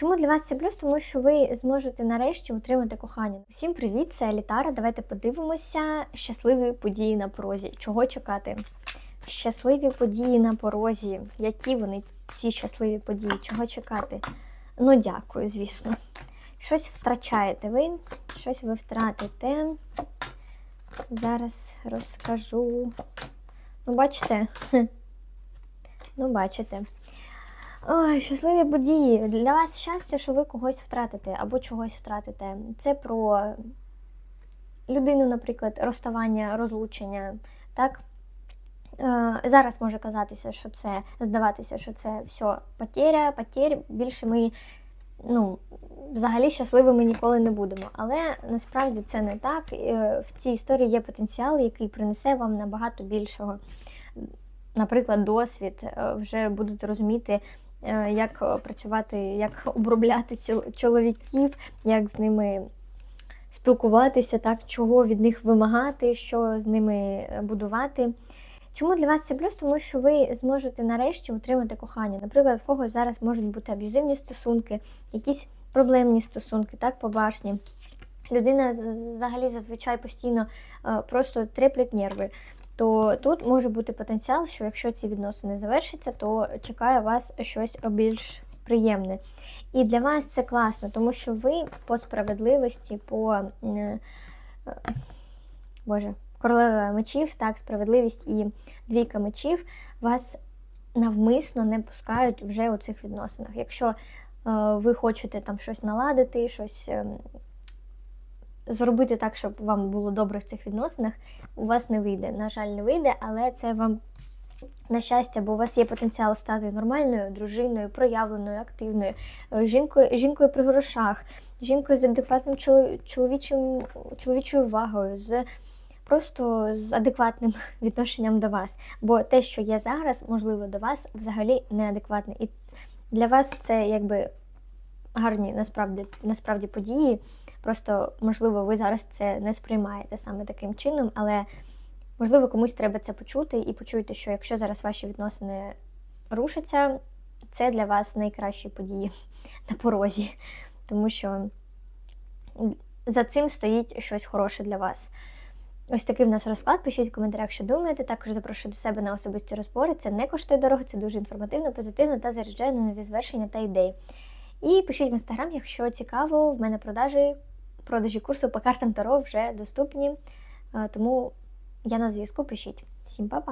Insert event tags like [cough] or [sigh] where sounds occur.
Чому для вас це плюс? Тому що ви зможете нарешті отримати кохання. Всім привіт, це Літара. Давайте подивимося щасливі події на порозі. Чого чекати? Щасливі події на порозі. Які вони ці щасливі події? Чого чекати? Ну, дякую, звісно. Щось втрачаєте ви, щось ви втратите. Зараз розкажу. Ну, бачите? Ну, бачите. Ой, щасливі події. Для вас щастя, що ви когось втратите або чогось втратите. Це про людину, наприклад, розставання, розлучення. Так? Е, Зараз може казатися, що це здаватися, що це все потеря, потерь. Більше ми ну, взагалі щасливими ніколи не будемо. Але насправді це не так. Е, В цій історії є потенціал, який принесе вам набагато більшого. Наприклад, досвід, е, вже будете розуміти, як е, працювати, як [laughs] обробляти чоловіків, як з ними спілкуватися, так, чого від них вимагати, що з ними е, будувати. Чому для вас це плюс? Тому що ви зможете нарешті отримати кохання. Наприклад, в когось зараз можуть бути аб'юзивні стосунки, якісь проблемні стосунки, так, побашні. Людина взагалі зазвичай постійно е, просто треплять нерви. То тут може бути потенціал, що якщо ці відносини завершаться, то чекає вас щось більш приємне. І для вас це класно, тому що ви по справедливості, по е, Боже, королева мечів, так, справедливість і двійка мечів вас навмисно не пускають вже у цих відносинах. Якщо е, ви хочете там щось наладити, щось ем, зробити так, щоб вам було добре в цих відносинах, у вас не вийде. На жаль, не вийде, але це вам на щастя, бо у вас є потенціал стати нормальною дружиною, проявленою, активною, е, жінкою, жінкою при грошах, жінкою з адекватним чоло- чоловічим, чоловічою увагою, з просто з адекватним [laughs] відношенням до вас. Бо те, що є зараз, можливо, до вас взагалі неадекватне. І для вас це якби гарні насправді, насправді події. Просто, можливо, ви зараз це не сприймаєте саме таким чином, але можливо комусь треба це почути і почуйте, що якщо зараз ваші відносини рушаться, це для вас найкращі події [laughs] на порозі, тому що за цим стоїть щось хороше для вас. Ось такий в нас розклад. Пишіть в коментарях, що думаєте. Також запрошую до себе на особисті розбори. Це не коштує дорого, це дуже інформативно, позитивно та заряджає на нові звершення та ідеї. І пишіть в інстаграм, якщо цікаво, в мене продажі, продажі курсу по картам Таро вже доступні. Е, Тому я на зв'язку. Пишіть. Всім па-па!